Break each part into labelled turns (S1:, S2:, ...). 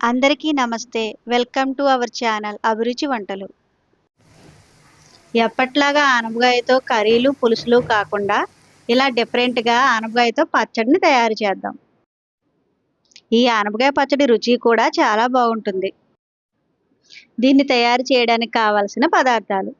S1: అందరికీ నమస్తే. Welcome to our channel అభిరుచి వంటలు. ఎప్పట్లాగా ఆనపకాయతో కర్రీలు పులుసులు కాకుండా ఇలా డిఫరెంట్గా ఆనపకాయతో పచ్చడిని తయారు చేద్దాం. ఈ ఆనపకాయ పచ్చడి రుచి కూడా చాలా బాగుంటుంది. దీన్ని తయారు చేయడానికి కావలసిన పదార్థాలు.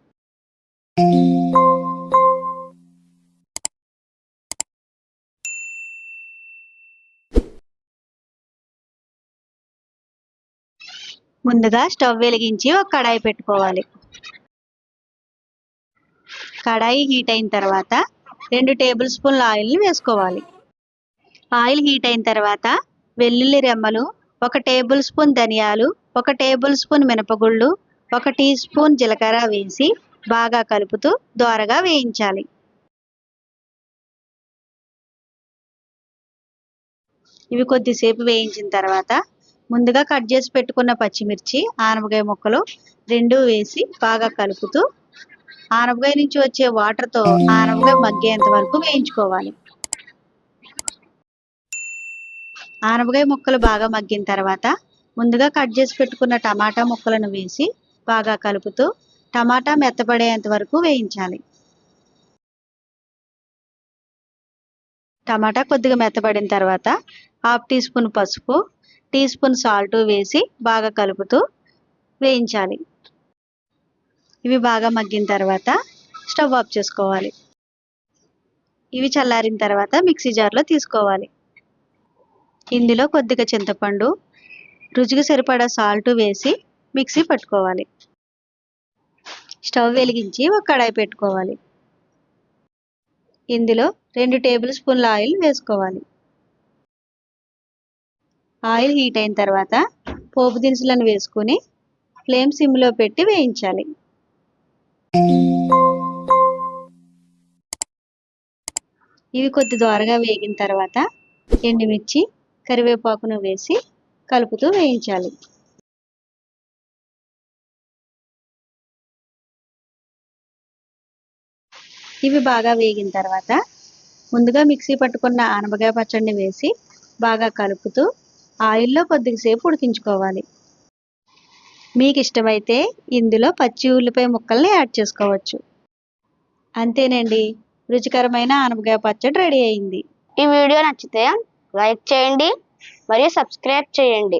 S1: ముందుగా స్టవ్ వెలిగించి ఒక కడాయి పెట్టుకోవాలి. కడాయి హీట్ అయిన తర్వాత రెండు టేబుల్ స్పూన్ల ఆయిల్ని వేసుకోవాలి. ఆయిల్ హీట్ అయిన తర్వాత వెల్లుల్లి రెమ్మలు ఒక టేబుల్ స్పూన్ ధనియాలు ఒక టేబుల్ స్పూన్ మినపగుళ్ళు ఒక టీ స్పూన్ జీలకర్ర వేసి బాగా కలుపుతూ దోరగా వేయించాలి. ఇవి కొద్దిసేపు వేయించిన తర్వాత ముందుగా కట్ చేసి పెట్టుకున్న పచ్చిమిర్చి ఆనపకాయ ముక్కలు రెండు వేసి బాగా కలుపుతూ ఆనపకాయ నుంచి వచ్చే వాటర్తో ఆనపకాయ మగ్గేంత వరకు వేయించుకోవాలి. ఆనపకాయ ముక్కలు బాగా మగ్గిన తర్వాత ముందుగా కట్ చేసి పెట్టుకున్న టమాటా ముక్కలను వేసి బాగా కలుపుతూ టమాటా మెత్తపడేంత వరకు వేయించాలి. టమాటా కొద్దిగా మెత్తపడిన తర్వాత హాఫ్ టీ స్పూన్ పసుపు టీ స్పూన్ సాల్ట్ వేసి బాగా కలుపుతూ వేయించాలి. ఇవి బాగా మగ్గిన తర్వాత స్టవ్ ఆఫ్ చేసుకోవాలి. ఇవి చల్లారిన తర్వాత మిక్సీ జార్లో తీసుకోవాలి. ఇందులో కొద్దిగా చింతపండు రుచికి సరిపడా సాల్ట్ వేసి మిక్సీ పట్టుకోవాలి. స్టవ్ వెలిగించి ఒక కడాయి పెట్టుకోవాలి. ఇందులో రెండు టేబుల్ స్పూన్ల ఆయిల్ వేసుకోవాలి. ఆయిల్ హీట్ అయిన తర్వాత పోపు దినుసులను వేసుకుని ఫ్లేమ్ సిమ్లో పెట్టి వేయించాలి. ఇవి కొద్ది దోరగా వేగిన తర్వాత ఎండుమిర్చి కరివేపాకును వేసి కలుపుతూ వేయించాలి. ఇవి బాగా వేగిన తర్వాత ముందుగా మిక్సీ పట్టుకున్న ఆనపకాయ పచ్చడిని వేసి బాగా కలుపుతూ ఆయిల్లో కొద్దిసేపు ఉడికించుకోవాలి. మీకు ఇష్టమైతే ఇందులో పచ్చి ఉల్లిపాయ ముక్కల్ని యాడ్ చేసుకోవచ్చు. అంతేనండి రుచికరమైన ఆనపకాయ పచ్చడి రెడీ అయింది.
S2: ఈ వీడియో నచ్చితే లైక్ చేయండి మరియు సబ్స్క్రైబ్ చేయండి.